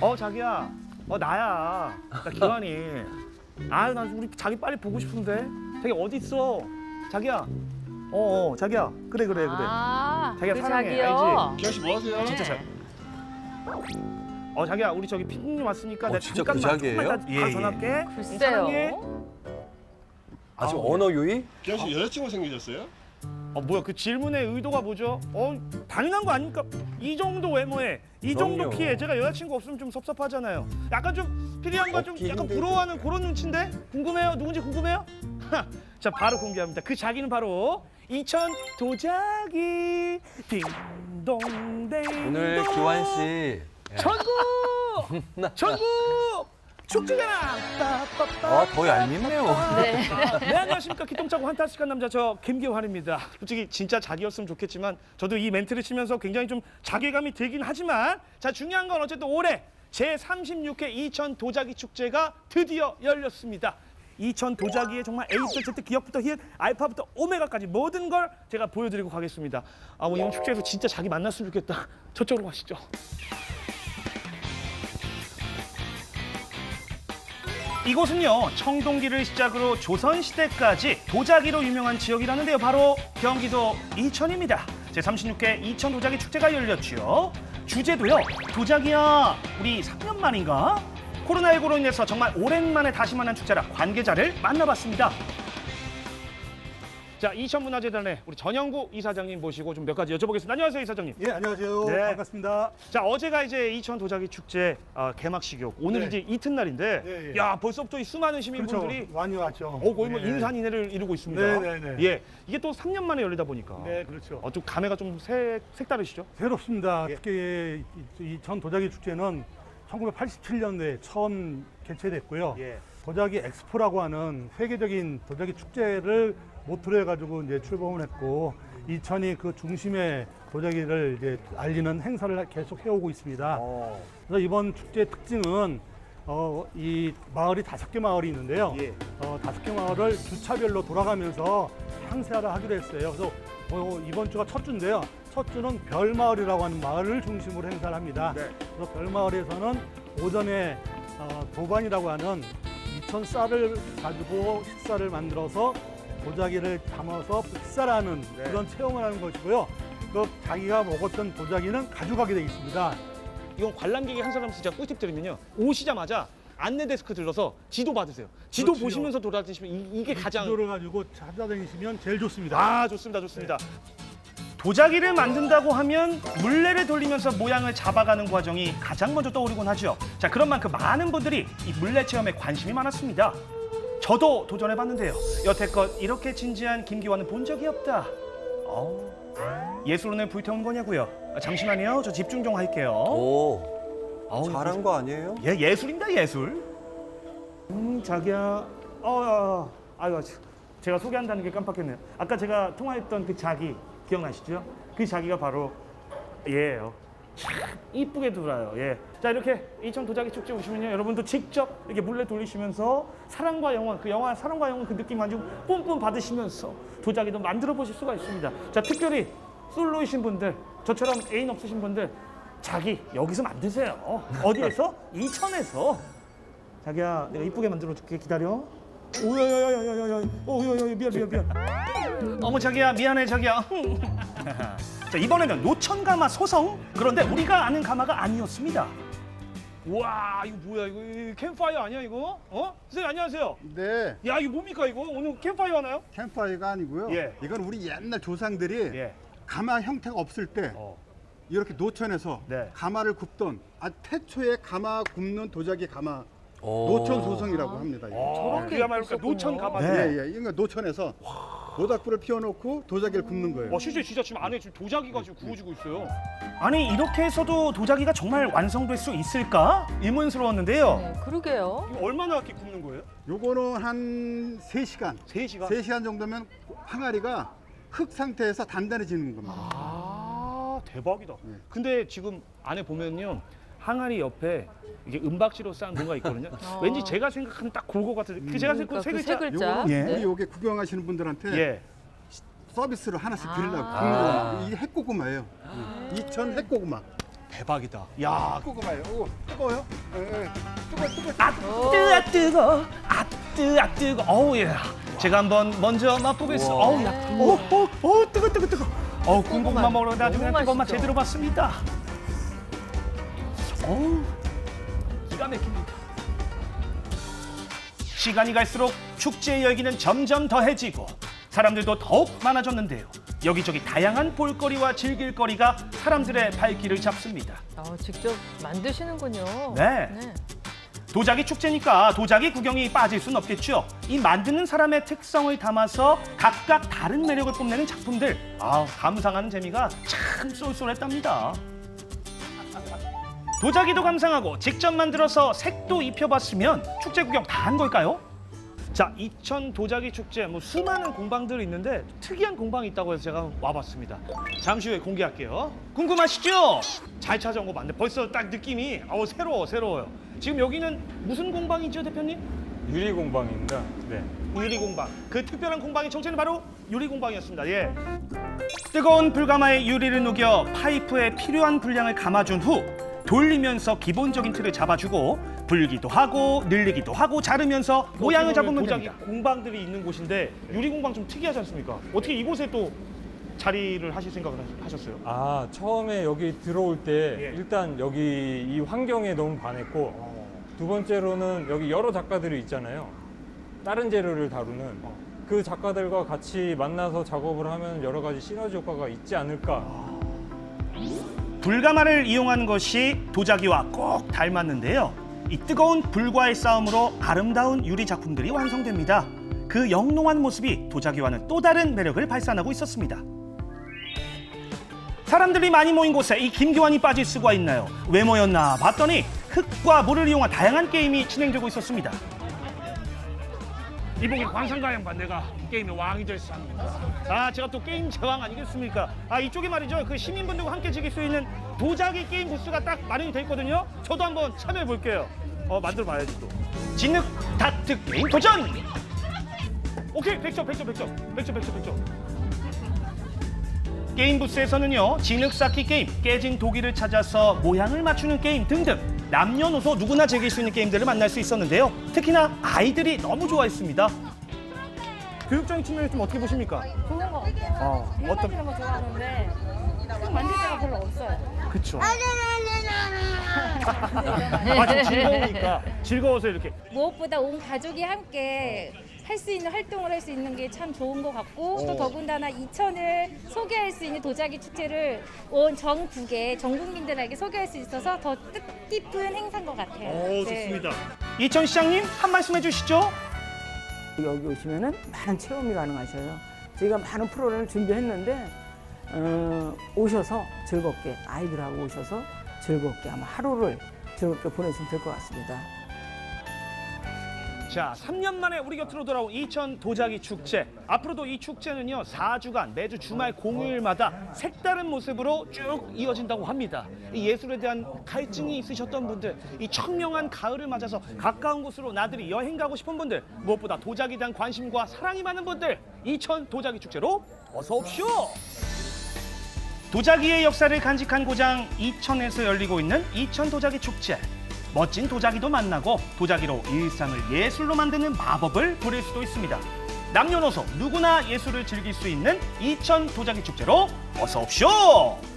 어 자기야 어 나야 나 기환이 아유 나 우리 자기 빨리 보고 싶은데 자기 어디 있어 자기야 어, 어 자기야 그래 그래 그래 아, 자기가 그 사랑해, 자기요. 기아 씨 뭐 하세요? 진짜 잘. 어 자기야 우리 저기 피디님 왔으니까 어, 내가 진짜 잠깐만 그 자기예요? 조금만 이따 예, 예. 전화할게 글쎄요. 사랑해. 아 지금 아우, 언어 유희? 기아 씨 여자친구 생기셨어요? 어 뭐야 그 질문의 의도가 뭐죠? 어 당연한 거 아닙니까? 이 정도 외모에 이 정도 그럼요. 키에 제가 여자친구 없으면 좀 섭섭하잖아요. 약간 좀 피디형과 좀 없긴 약간 힘들죠. 부러워하는 그런 눈치인데 궁금해요? 누군지 궁금해요? 자 바로 공개합니다. 그 자기는 바로 이천 도자기 딩동댕 오늘 기환 씨. 예. 전국 전국 축제잖아. 빠빠빠. 아, 더 얄밉네요. 네. 네 안녕하십니까 기똥차고 환타스틱한 남자 저 김기환입니다. 솔직히 진짜 자기였으면 좋겠지만 저도 이 멘트를 치면서 굉장히 좀 자괴감이 들긴 하지만 자 중요한 건 어쨌든 올해 제 36회 이천 도자기 축제가 드디어 열렸습니다. 이천 도자기의 정말 A부터 Z 기억부터 히읗 알파부터 오메가까지 모든 걸 제가 보여드리고 가겠습니다. 아 뭐 이번 축제에서 진짜 자기 만났으면 좋겠다. 저쪽으로 가시죠. 이곳은요 청동기를 시작으로 조선시대까지 도자기로 유명한 지역이라는데요. 바로 경기도 이천입니다. 제36회 이천 도자기 축제가 열렸지요. 주제도요 도자기야 우리 3년 만인가? 코로나19로 인해서 정말 오랜만에 다시 만난 축제라 관계자를 만나봤습니다 자 이천문화재단의 우리 전영구 이사장님 모시고 좀 몇 가지 여쭤보겠습니다 안녕하세요 이사장님 예, 안녕하세요. 네. 반갑습니다. 자 어제가 이제 이천 도자기 축제 어, 개막식이었고 오늘 네. 이제 이튿날인데 예, 예. 야 벌써부터 이 수많은 시민분들이 그렇죠. 많이 왔죠. 어 거의 뭐 예. 인산인해를 이루고 있습니다. 네, 네, 네. 예 이게 또 3년 만에 열리다 보니까 네, 그렇죠. 어, 좀 감회가 좀 색, 색다르시죠? 새롭습니다. 예. 특히 이전 도자기 축제는 1987년도에 처음 개최됐고요. 예. 도자기 엑스포라고 하는 세계적인 도자기 축제를 모토로 해가지고 이제 출범을 했고 이천이 그 중심에 도자기를 이제 알리는 행사를 계속 해오고 있습니다. 어. 그래서 이번 축제의 특징은 어, 이 마을이 다섯 개 마을이 있는데요. 예. 어, 다섯 개 마을을 주차별로 돌아가면서 항세하를 하기로 했어요. 그래서 어, 이번 주가 첫 주인데요. 첫 주는 별마을이라고 하는 마을을 중심으로 행사를 합니다. 네. 그래서 별마을에서는 오전에 어, 도반이라고 하는 이천 쌀을 가지고 식사를 만들어서 도자기를 담아서 식사를 하는 네. 그런 체험을 하는 것이고요. 그 자기가 먹었던 도자기는 가져가게 되어 있습니다. 이건 관람객이 한 사람씩 제가 꿀팁 드리면요 오시자마자 안내 데스크 들러서 지도 받으세요. 지도 그렇지요. 보시면서 돌아다니시면 이, 게 가장 지도를 가지고 찾아다니시면 제일 좋습니다. 아 좋습니다 좋습니다. 도자기를 만든다고 하면 물레를 돌리면서 모양을 잡아가는 과정이 가장 먼저 떠오르곤 하죠. 자 그런 만큼 많은 분들이 이 물레 체험에 관심이 많았습니다. 저도 도전해봤는데요. 여태껏 이렇게 진지한 김기환은 본 적이 없다. 어, 예술론을 불태운 거냐고요? 아, 잠시만요. 저 집중 좀 할게요. 오. 어우, 잘한 거 아니에요? 예, 예술입니다, 예술. 음, 자기야. 어, 어, 아유, 제가 소개한다는 게 깜빡했네요. 아까 제가 통화했던 그 자기 기억나시죠? 그 자기가 바로 얘예요. 참 이쁘게 돌아요. 예. 자 이렇게 이천 도자기 축제 오시면요, 여러분도 직접 이렇게 물레 돌리시면서 사랑과 영원 그 영화 사랑과 영원 그 느낌 가지고 뿜뿜 받으시면서 도자기도 만들어 보실 수가 있습니다. 자 특별히 솔로이신 분들, 저처럼 애인 없으신 분들 자기 여기서 만드세요. 어디에서? 이천에서. 자기야, 내가 이쁘게 만들어 줄게. 기다려. 오야야야야야야. 오야야야 미안 미안 미안. 어머 자기야 미안해 자기야. 자 이번에는 노천 가마 소성. 그런데 우리가 아는 가마가 아니었습니다. 와 이거 뭐야 이거, 이거 캠파이어 아니야 이거? 어? 선생님 안녕하세요. 네, 야 이거 뭡니까 이거? 오늘 캠파이어 하나요? 캠파이어가 아니고요. 예. 이건 우리 옛날 조상들이 예. 가마 형태가 없을 때 어. 이렇게 노천에서 네. 가마를 굽던 아 태초에 가마 굽는 도자기 가마 오. 노천 소성이라고 합니다. 이거. 저런 게 그야말로 있었군요. 노천 가마. 예, 예. 그러니까 노천에서 모닥불을 피워놓고 도자기를 굽는 거예요. 와 실제 진짜 지금 안에 지금 도자기가 지금 구워지고 있어요. 아니 이렇게 해서도 도자기가 정말 완성될 수 있을까 의문스러웠는데요. 네, 그러게요. 이거 얼마나 이렇게 굽는 거예요? 요거는 한 3시간, 3 시간. 3시간 정도면 항아리가 흙 상태에서 단단해지는 겁니다. 아 대박이다. 네. 근데 지금 안에 보면요 항아리 옆에 이게 은박지로 쌓은 뭔가 있거든요. 어. 왠지 제가 생각하는 딱 그거 같은. 그 제가 그러니까 생각한 세그 글자. 세 글자. 요거는 예. 우리 여기 구경하시는 분들한테 예. 서비스로 하나씩 드리려고 아. 굽는 거. 이게 핵고구마예요. 이천 핵고구마. 대박이다. 야, 봐요. 오, 뜨거워요? 예, 예. 뜨거, 뜨거. 아 뜨아 뜨거, 아 뜨아 뜨거. 어우 예. 제가 한번 먼저 맛보겠습니다. 어우 야, 오, 오, 오, 뜨거, 뜨거, 뜨거. 어우 군고구마 먹으러 나중에 맛 맛있죠? 제대로 봤습니다. 어우, 기가 막힙니다. 시간이 갈수록 축제의 열기는 점점 더해지고 사람들도 더욱 많아졌는데요. 여기저기 다양한 볼거리와 즐길거리가 사람들의 발길을 잡습니다. 어, 직접 만드시는군요. 네. 도자기 축제니까 도자기 구경이 빠질 순 없겠죠. 이 만드는 사람의 특성을 담아서 각각 다른 매력을 뽐내는 작품들. 아, 감상하는 재미가 참 쏠쏠했답니다. 도자기도 감상하고 직접 만들어서 색도 입혀봤으면 축제 구경 다 한 걸까요? 자, 이천 도자기 축제 뭐 수많은 공방들이 있는데 특이한 공방이 있다고 해서 제가 와봤습니다. 잠시 후에 공개할게요. 궁금하시죠? 잘 찾아온 거 맞는데 벌써 딱 느낌이 어우 새로워 새로워요. 지금 여기는 무슨 공방이죠, 대표님? 유리 공방입니다. 네. 유리 공방. 그 특별한 공방의 정체는 바로 유리 공방이었습니다. 예. 뜨거운 불가마에 유리를 녹여 파이프에 필요한 분량을 감아준 후 돌리면서 기본적인 틀을 잡아주고 불기도 하고 늘리기도 하고 자르면서 모양을 잡으면 도자기 됩니다. 공방들이 있는 곳인데 유리 공방 좀 특이하지 않습니까? 어떻게 이곳에 또 자리를 하실 생각을 하- 하셨어요? 아 처음에 여기 들어올 때 예. 일단 여기 이 환경에 너무 반했고 두 번째로는 여기 여러 작가들이 있잖아요. 다른 재료를 다루는 그 작가들과 같이 만나서 작업을 하면 여러 가지 시너지 효과가 있지 않을까. 불가마를 이용한 것이 도자기와 꼭 닮았는데요. 이 뜨거운 불과의 싸움으로 아름다운 유리 작품들이 완성됩니다. 그 영롱한 모습이 도자기와는 또 다른 매력을 발산하고 있었습니다. 사람들이 많이 모인 곳에 이 김기환이 빠질 수가 있나요? 왜 모였나 봤더니 흙과 물을 이용한 다양한 게임이 진행되고 있었습니다. 이봉의 관상가 양반 내가 게임의 왕이 될수 합니다. 아 제가 또 게임 제왕 아니겠습니까? 아 이쪽에 말이죠 그 시민분들과 함께 즐길 수 있는 도자기 게임 부스가 딱 마련이 돼 있거든요. 저도 한번 참여해 볼게요. 어 만들어 봐야지 또. 진흙 다트 게임 도전. 오케이 100점 100점 100점 100점 100점 100점. 게임 부스에서는요 진흙 쌓기 게임, 깨진 도기를 찾아서 모양을 맞추는 게임 등등 남녀노소 누구나 즐길 수 있는 게임들을 만날 수 있었는데요. 특히나 아이들이 너무 좋아했습니다. 교육적인 측면에서 좀 어떻게 보십니까? 좋은 것 같아요. 어, 흙 만드는 거 좋아하는데 흙 만들 때가 별로 없어요. 그쵸. 아, 좀 즐거우니까 즐거워서 이렇게 무엇보다 온 가족이 함께 할 수 있는 활동을 할 수 있는 게 참 좋은 것 같고 또 더군다나 이천을 소개할 수 있는 도자기 축제를 온 전국에 전 국민들에게 소개할 수 있어서 더 뜻깊은 행사인 것 같아요. 오 네. 좋습니다. 이천 시장님 한 말씀 해주시죠. 여기 오시면은 많은 체험이 가능하셔요. 저희가 많은 프로그램을 준비했는데 어, 오셔서 즐겁게 아이들하고 오셔서 즐겁게 아마 하루를 즐겁게 보내시면 될 것 같습니다. 자, 3년 만에 우리 곁으로 돌아온 이천 도자기 축제. 앞으로도 이 축제는요, 4주간 매주 주말 공휴일마다 색다른 모습으로 쭉 이어진다고 합니다. 이 예술에 대한 갈증이 있으셨던 분들, 이 청명한 가을을 맞아서 가까운 곳으로 나들이 여행 가고 싶은 분들, 무엇보다 도자기에 대한 관심과 사랑이 많은 분들, 이천 도자기 축제로 어서 옵시오! 도자기의 역사를 간직한 고장 이천에서 열리고 있는 이천 도자기 축제. 멋진 도자기도 만나고 도자기로 일상을 예술로 만드는 마법을 부릴 수도 있습니다. 남녀노소 누구나 예술을 즐길 수 있는 이천 도자기 축제로 어서 옵시오!